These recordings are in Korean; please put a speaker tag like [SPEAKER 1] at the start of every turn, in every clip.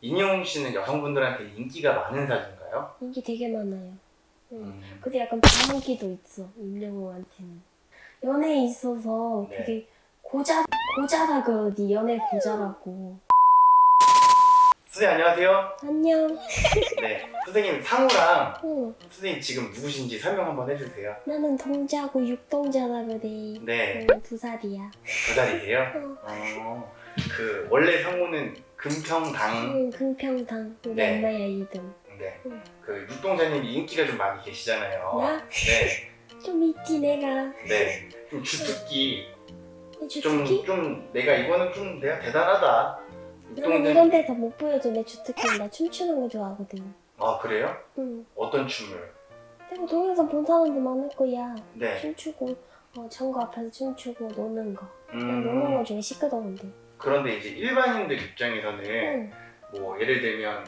[SPEAKER 1] 인용 씨는 여성분들한테 인기가 많은 사진인가요?
[SPEAKER 2] 인기 되게 많아요. 응.
[SPEAKER 1] 음,
[SPEAKER 2] 근데 약간 반항기도 있어 임영웅한테는. 연애에 있어서
[SPEAKER 1] 네.
[SPEAKER 2] 되게 고자 고자라 그러니 연애 고자라고.
[SPEAKER 1] 선생님 안녕하세요.
[SPEAKER 2] 안녕.
[SPEAKER 1] 네, 선생님 상우랑
[SPEAKER 2] 응.
[SPEAKER 1] 선생님 지금 누구신지 설명 한번 해주세요.
[SPEAKER 2] 나는 동자고 육동자라 그래.
[SPEAKER 1] 네,
[SPEAKER 2] 응, 두 살이야.
[SPEAKER 1] 두 살이세요?
[SPEAKER 2] 어.
[SPEAKER 1] 어, 그 원래 상우는 금평당.
[SPEAKER 2] 응, 금평당 우리
[SPEAKER 1] 네.
[SPEAKER 2] 엄마의 이름.
[SPEAKER 1] 네,
[SPEAKER 2] 응.
[SPEAKER 1] 그 육동자님이 인기가 좀 많이 계시잖아요.
[SPEAKER 2] 나?
[SPEAKER 1] 네,
[SPEAKER 2] 좀 있지 내가.
[SPEAKER 1] 네. 좀 주특기
[SPEAKER 2] 내
[SPEAKER 1] 좀,
[SPEAKER 2] 주특기?
[SPEAKER 1] 좀 내가 이거는 좀 내가 대단하다.
[SPEAKER 2] 나는 이런 데서 못 보여줘 내 주특기. 나 춤추는 거 좋아하거든.
[SPEAKER 1] 아 그래요?
[SPEAKER 2] 응.
[SPEAKER 1] 어떤 춤을?
[SPEAKER 2] 내가 동영상 본 사람들 많을 거야.
[SPEAKER 1] 네.
[SPEAKER 2] 춤추고 어, 창고 앞에서 춤추고 노는 거. 그냥 노는
[SPEAKER 1] 음,
[SPEAKER 2] 거 중에 시끄러운데.
[SPEAKER 1] 그런데 이제 일반인들 입장에서는
[SPEAKER 2] 응.
[SPEAKER 1] 뭐 예를 들면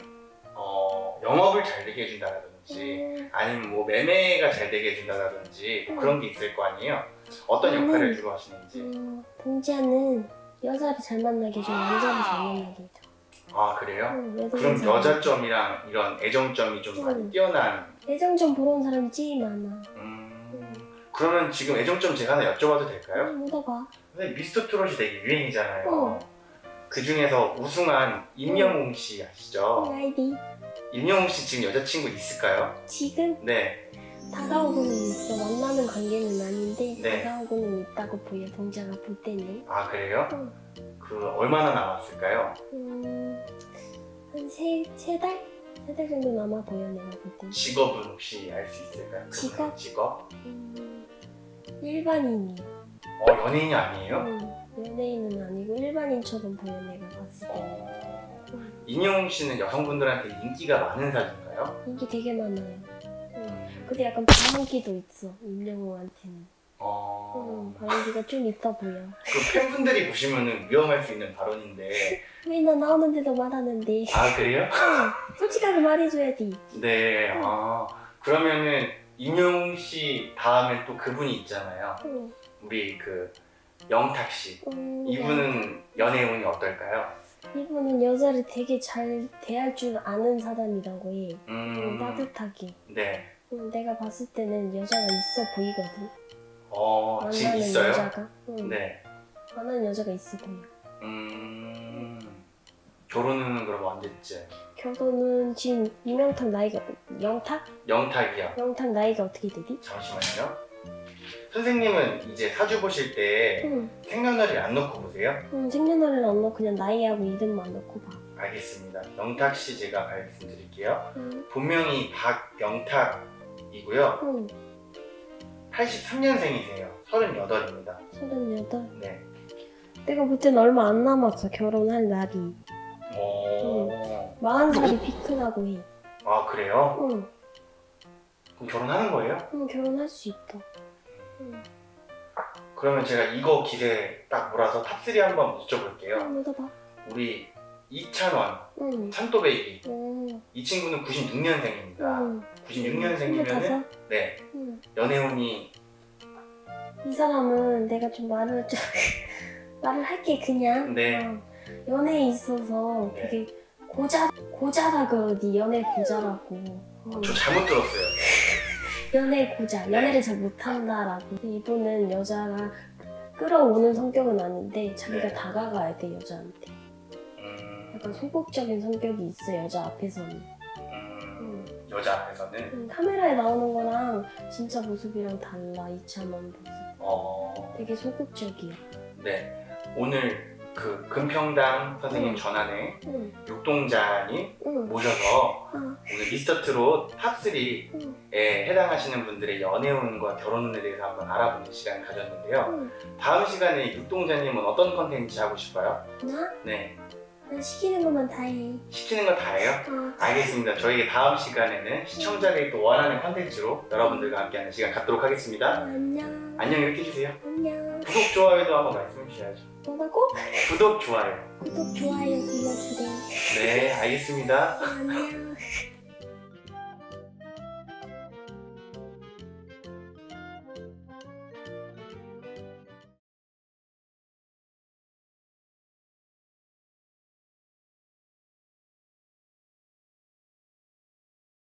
[SPEAKER 1] 어, 영업을 잘 되게 해준다라든지
[SPEAKER 2] 음,
[SPEAKER 1] 아니면 뭐 매매가 잘 되게 해준다라든지 뭐
[SPEAKER 2] 음.
[SPEAKER 1] 그런 게 있을 거 아니에요? 어떤
[SPEAKER 2] 음.
[SPEAKER 1] 역할을 주로 하시는지.
[SPEAKER 2] 어, 동지아는 여자를 잘 만나게 해줘, 남자를 잘 만나게 해줘.
[SPEAKER 1] 아 그래요?
[SPEAKER 2] 응, 외동을
[SPEAKER 1] 그럼
[SPEAKER 2] 잘
[SPEAKER 1] 여자점이랑 이런 애정점이 좀 많이
[SPEAKER 2] 음.
[SPEAKER 1] 뛰어난.
[SPEAKER 2] 애정 좀 보러 온 사람이 제일 많아.
[SPEAKER 1] 음, 그러면 지금 애정점 제가 하나 여쭤봐도 될까요?
[SPEAKER 2] 응, 묻어봐.
[SPEAKER 1] 선생님 미스터 트롯이 되게 유행이잖아요.
[SPEAKER 2] 어.
[SPEAKER 1] 그 중에서 우승한 임영웅 씨 아시죠?
[SPEAKER 2] 응, 아이디.
[SPEAKER 1] 임영웅 씨 지금 여자친구 있을까요?
[SPEAKER 2] 지금
[SPEAKER 1] 네.
[SPEAKER 2] 다가오고는 있어. 만나는 관계는 아닌데
[SPEAKER 1] 네.
[SPEAKER 2] 다가오고는 있다고 보여. 동지아가 볼 때는.
[SPEAKER 1] 아 그래요?
[SPEAKER 2] 응.
[SPEAKER 1] 그 얼마나 남았을까요?
[SPEAKER 2] 음, 한세세 달? 세 달 정도 남아 보여 내가 볼 때.
[SPEAKER 1] 직업은 혹시 알 수 있을까요? 그분의
[SPEAKER 2] 직업?
[SPEAKER 1] 직업?
[SPEAKER 2] 음, 일반인이야.
[SPEAKER 1] 어 연예인이 아니에요?
[SPEAKER 2] 응, 연예인은 아니고 일반인처럼 보여 내가 봤을 때.
[SPEAKER 1] 어... 임영웅 씨는 여성분들한테 인기가 많은 사진인가요?
[SPEAKER 2] 인기 되게 많아요. 응.
[SPEAKER 1] 음,
[SPEAKER 2] 근데 약간 반항기도 있어 임영웅한테는.
[SPEAKER 1] 어...
[SPEAKER 2] 응, 반항기가 좀 있어 보여.
[SPEAKER 1] 그 팬분들이 보시면은 위험할 수 있는 발언인데
[SPEAKER 2] 왜나 나오는데도 말하는데.
[SPEAKER 1] 아 그래요?
[SPEAKER 2] 응, 솔직하게 말해줘야지.
[SPEAKER 1] 네. 아 그러면은 임영웅 씨 다음에 또 그분이 있잖아요.
[SPEAKER 2] 응,
[SPEAKER 1] 우리 그 영탁 씨.
[SPEAKER 2] 응,
[SPEAKER 1] 이분은 연애 운이 어떨까요?
[SPEAKER 2] 이분은 여자를 되게 잘 대할 줄 아는 사람이라고 해. 응,
[SPEAKER 1] 음,
[SPEAKER 2] 따뜻하게.
[SPEAKER 1] 네.
[SPEAKER 2] 응, 내가 봤을 때는 여자가 있어 보이거든.
[SPEAKER 1] 어, 지금
[SPEAKER 2] 만나는
[SPEAKER 1] 있어요?
[SPEAKER 2] 여자가. 응,
[SPEAKER 1] 네.
[SPEAKER 2] 만나는 여자가 있어 보여.
[SPEAKER 1] 음, 결혼은 그럼 언제쯤?
[SPEAKER 2] 결혼은 지금 이명탁 나이가 영탁?
[SPEAKER 1] 영탁이요.
[SPEAKER 2] 영탁 나이가 어떻게 되지?
[SPEAKER 1] 잠시만요. 선생님은 이제 사주 보실 때
[SPEAKER 2] 응,
[SPEAKER 1] 생년월일 안 넣고 보세요?
[SPEAKER 2] 응 생년월일 안 넣고 그냥 나이하고 이름만 넣고 봐.
[SPEAKER 1] 알겠습니다. 영탁 씨 제가 말씀드릴게요.
[SPEAKER 2] 응,
[SPEAKER 1] 본명이 박영탁이고요.
[SPEAKER 2] 응,
[SPEAKER 1] 83년생이세요. 38입니다.
[SPEAKER 2] 서른여덟.
[SPEAKER 1] 네.
[SPEAKER 2] 내가 볼 땐 얼마 안 남았어 결혼할 날이.
[SPEAKER 1] 오.
[SPEAKER 2] 마흔 살이 피크라고 해.
[SPEAKER 1] 아 그래요?
[SPEAKER 2] 응,
[SPEAKER 1] 그럼 결혼하는 거예요?
[SPEAKER 2] 응 결혼할 수 있다. 응,
[SPEAKER 1] 그러면 제가 이거 기세 딱 몰아서 탑3 한번 여쭤볼게요.
[SPEAKER 2] 응 묻어봐.
[SPEAKER 1] 우리 이찬원,
[SPEAKER 2] 응,
[SPEAKER 1] 찬또베이비
[SPEAKER 2] 응,
[SPEAKER 1] 이 친구는 96년생입니다.
[SPEAKER 2] 응.
[SPEAKER 1] 96년생이면은
[SPEAKER 2] 스물다섯?
[SPEAKER 1] 네
[SPEAKER 2] 응.
[SPEAKER 1] 연애운이
[SPEAKER 2] 이 사람은 내가 좀 말을 좀 말을 할게 그냥.
[SPEAKER 1] 네.
[SPEAKER 2] 어, 연애에 있어서
[SPEAKER 1] 네.
[SPEAKER 2] 되게 고자 고자라 그러니 연애 고자라고. 어,
[SPEAKER 1] 저 잘못 들었어요.
[SPEAKER 2] 연애 고자,
[SPEAKER 1] 네.
[SPEAKER 2] 연애를 잘 못한다라고. 근데 이분은 여자가 끌어오는 성격은 아닌데 자기가
[SPEAKER 1] 네.
[SPEAKER 2] 다가가야 돼 여자한테.
[SPEAKER 1] 음,
[SPEAKER 2] 약간 소극적인 성격이 있어 여자 앞에서는.
[SPEAKER 1] 음,
[SPEAKER 2] 음.
[SPEAKER 1] 여자 앞에서는
[SPEAKER 2] 음, 카메라에 나오는 거랑 진짜 모습이랑 달라 이찬원 모습.
[SPEAKER 1] 어,
[SPEAKER 2] 되게 소극적이야.
[SPEAKER 1] 네 오늘 그 금평당 선생님
[SPEAKER 2] 음.
[SPEAKER 1] 전환에
[SPEAKER 2] 응,
[SPEAKER 1] 육동자님
[SPEAKER 2] 응,
[SPEAKER 1] 모셔서
[SPEAKER 2] 어,
[SPEAKER 1] 오늘 미스터트롯 탑3에
[SPEAKER 2] 응,
[SPEAKER 1] 해당하시는 분들의 연애운과 결혼운에 대해서 한번 알아보는 시간을 가졌는데요.
[SPEAKER 2] 응.
[SPEAKER 1] 다음 시간에 육동자님은 어떤 컨텐츠 하고 싶어요?
[SPEAKER 2] 나? 네난 시키는 것만 다 해.
[SPEAKER 1] 시키는 거 다 해요?
[SPEAKER 2] 어,
[SPEAKER 1] 알겠습니다. 저희 다음 시간에는 시청자들이 또 원하는 컨텐츠로 여러분들과 함께하는 시간 갖도록
[SPEAKER 2] 어,
[SPEAKER 1] 하겠습니다.
[SPEAKER 2] 안녕.
[SPEAKER 1] 안녕 이렇게 해주세요.
[SPEAKER 2] 안녕.
[SPEAKER 1] 구독, 좋아요도 한번 말씀해 주셔야죠.
[SPEAKER 2] 뭐라고?
[SPEAKER 1] 구독, 좋아요.
[SPEAKER 2] 구독, 좋아요 눌러주세요.
[SPEAKER 1] 네, 알겠습니다.
[SPEAKER 2] 안녕.